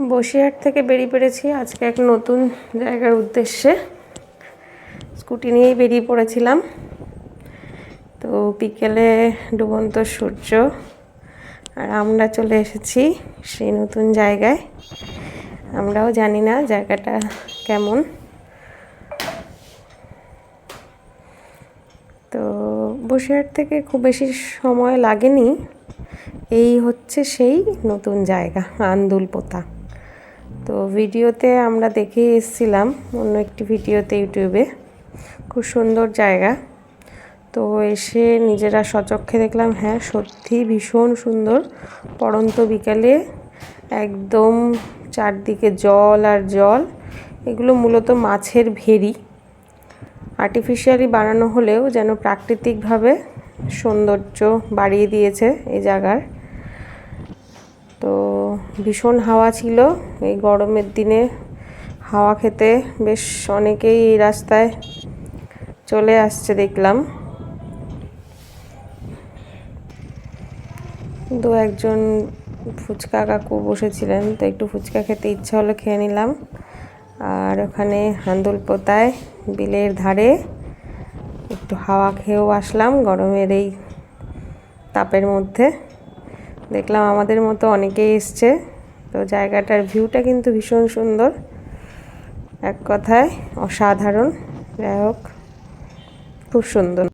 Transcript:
বসিরহাট থেকে বেরিয়ে পড়েছি। আজকে এক নতুন জায়গার উদ্দেশ্যে। স্কুটি নিয়েই বেরিয়ে পড়েছিলাম। তো বিকেলে ডুবন্ত সূর্য আর আমরা চলে এসেছি সেই নতুন জায়গায়। আমরাও জানি না জায়গাটা কেমন। তো বসিরহাট থেকে খুব বেশি সময় লাগেনি। এই হচ্ছে সেই নতুন জায়গা, আন্দুল পোতা। তো ভিডিওতে আমরা দেখে এসেছিলাম অন্য একটি ভিডিওতে ইউটিউবে। খুব সুন্দর জায়গা। তো এসে নিজেরা সচক্ষে দেখলাম হ্যাঁ সত্যি ভীষণ সুন্দর। পড়ন্ত বিকালে একদম চারদিকে জল আর জল। এগুলো মূলত মাছের ভেরি আর্টিফিশিয়ালি বানানো হলেও যেন প্রাকৃতিকভাবে সৌন্দর্য বাড়িয়ে দিয়েছে এই জায়গার। তো ভীষণ হাওয়া ছিল। এই গরমের দিনে হাওয়া খেতে বেশ অনেকেই এই রাস্তায় চলে আসছে দেখলাম। দু একজন ফুচকা কাকু বসেছিলেন, তো একটু ফুচকা খেতে ইচ্ছা হলো খেয়ে নিলাম। আর ওখানে হান্দুল পোতায় বিলের ধারে একটু হাওয়া খেয়েও আসলাম গরমের এই তাপের মধ্যে। দেখলাম আমাদের মতো অনেকেই এসছে। তো জায়গাটার ভিউটা কিন্তু ভীষণ সুন্দর। এক কথায় অসাধারণ। যাই হোক, খুব সুন্দর।